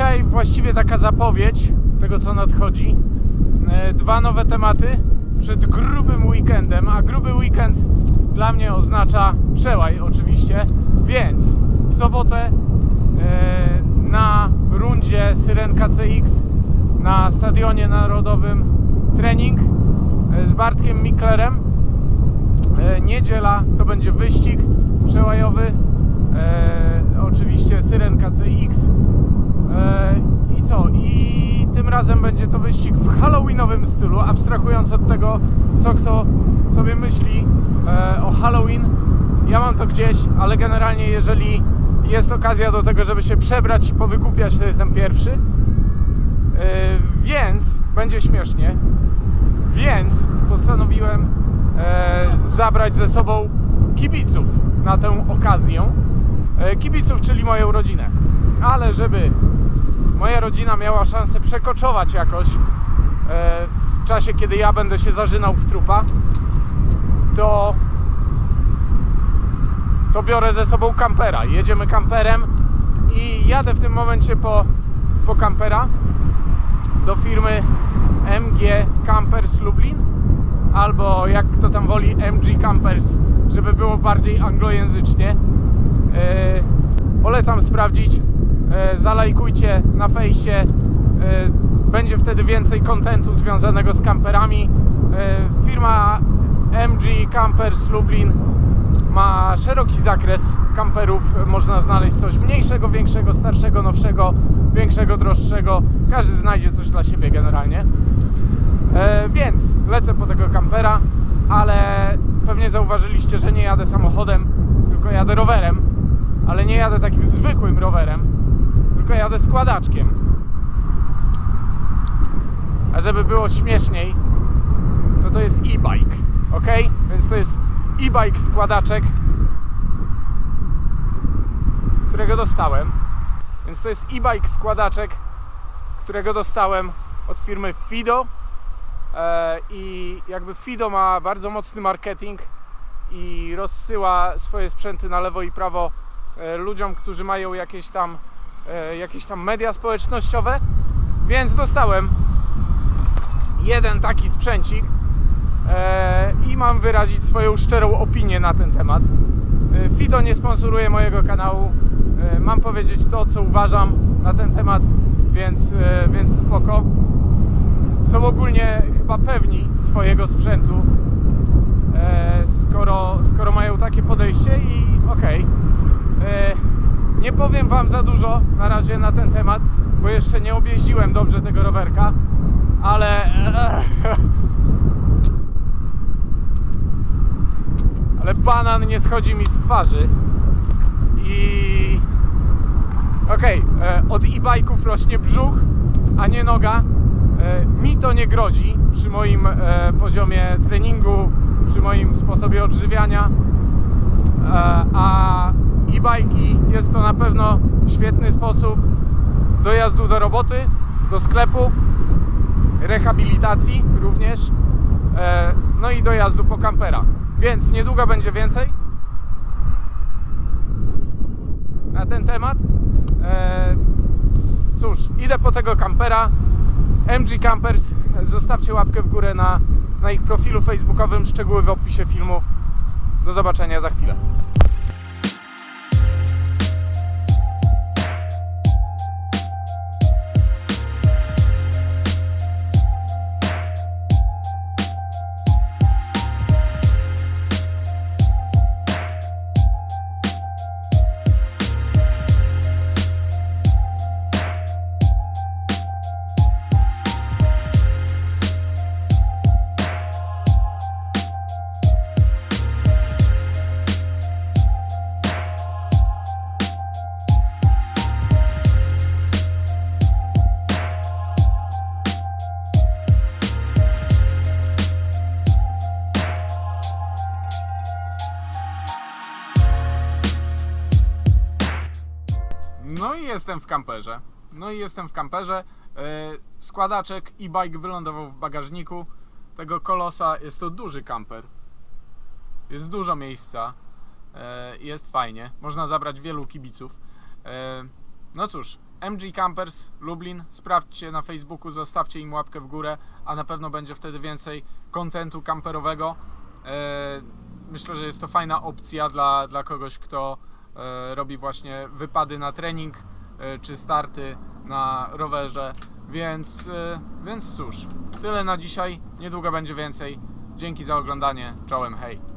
dzisiaj właściwie taka zapowiedź tego, co nadchodzi. E, Dwa nowe tematy przed grubym weekendem, a gruby weekend dla mnie oznacza przełaj oczywiście, więc w sobotę e, na rundzie Syrenka CX na Stadionie Narodowym trening e, z Bartkiem Miklerem. Niedziela to będzie wyścig przełajowy. Oczywiście Syrenka CX. E, I co? I tym razem będzie to wyścig w halloweenowym stylu, abstrahując od tego, co kto sobie myśli e, o Halloween. Ja mam to gdzieś, ale generalnie jeżeli jest okazja do tego, żeby się przebrać i powykupiać, to jestem pierwszy. E, więc będzie śmiesznie. Więc postanowiłem e, zabrać ze sobą kibiców na tę okazję. E, kibiców, czyli moją rodzinę. Ale żeby moja rodzina miała szansę przekoczować jakoś e, w czasie, kiedy ja będę się zażynał w trupa, to to biorę ze sobą kampera. Jedziemy kamperem i jadę w tym momencie po, po kampera do firmy MG Campers Lublin albo jak kto tam woli MG Campers, żeby było bardziej anglojęzycznie. E, polecam sprawdzić. E, zalajkujcie na fejsie. E, będzie wtedy więcej kontentu związanego z kamperami. E, firma MG Campers Lublin ma szeroki zakres kamperów. Można znaleźć coś mniejszego, większego, starszego, nowszego, większego, droższego. Każdy znajdzie coś dla siebie generalnie. Więc lecę po tego kampera, ale pewnie zauważyliście, że nie jadę samochodem, tylko jadę rowerem. Ale nie jadę takim zwykłym rowerem, tylko jadę składaczkiem. A żeby było śmieszniej, to to jest e-bike, ok? Więc to jest e-bike składaczek, którego dostałem. Więc to jest e-bike składaczek, którego dostałem od firmy Fido. E, I jakby Fido ma bardzo mocny marketing i rozsyła swoje sprzęty na lewo i prawo e, ludziom, którzy mają jakieś tam, jakieś tam media społecznościowe. Więc dostałem jeden taki sprzęcik e, i mam wyrazić swoją szczerą opinię na ten temat. E, Fido nie sponsoruje mojego kanału. E, Mam powiedzieć to, co uważam na ten temat, więc, e, więc spoko. Są ogólnie chyba pewni swojego sprzętu, e, skoro, skoro mają takie podejście i okej. E, Nie powiem Wam za dużo na razie na ten temat, bo jeszcze nie objeździłem dobrze tego rowerka, ale ale banan nie schodzi mi z twarzy i okej, e, od e-bike'ów rośnie brzuch, a nie noga. E, Mi to nie grozi przy moim e, poziomie treningu, przy moim sposobie odżywiania, E, a e-bike'i jest to na pewno świetny sposób dojazdu do roboty, do sklepu, rehabilitacji również, e, no i dojazdu po kampera. Więc niedługo będzie więcej na ten temat. E, Cóż, idę po tego kampera. MG Campers, zostawcie łapkę w górę na, na ich profilu facebookowym, szczegóły w opisie filmu. Do zobaczenia za chwilę. No i jestem w kamperze. No i jestem w kamperze. E, Składaczek e-bike wylądował w bagażniku tego kolosa. Jest to duży kamper. Jest dużo miejsca. E, Jest fajnie. Można zabrać wielu kibiców. E, No cóż, MG Campers Lublin. Sprawdźcie na Facebooku, zostawcie im łapkę w górę, a na pewno będzie wtedy więcej kontentu kamperowego. E, Myślę, że jest to fajna opcja dla, dla kogoś, kto e, robi właśnie wypady na trening e, czy starty na rowerze. Więc, e, więc cóż, tyle na dzisiaj. Niedługo będzie więcej. Dzięki za oglądanie. Czołem, hej.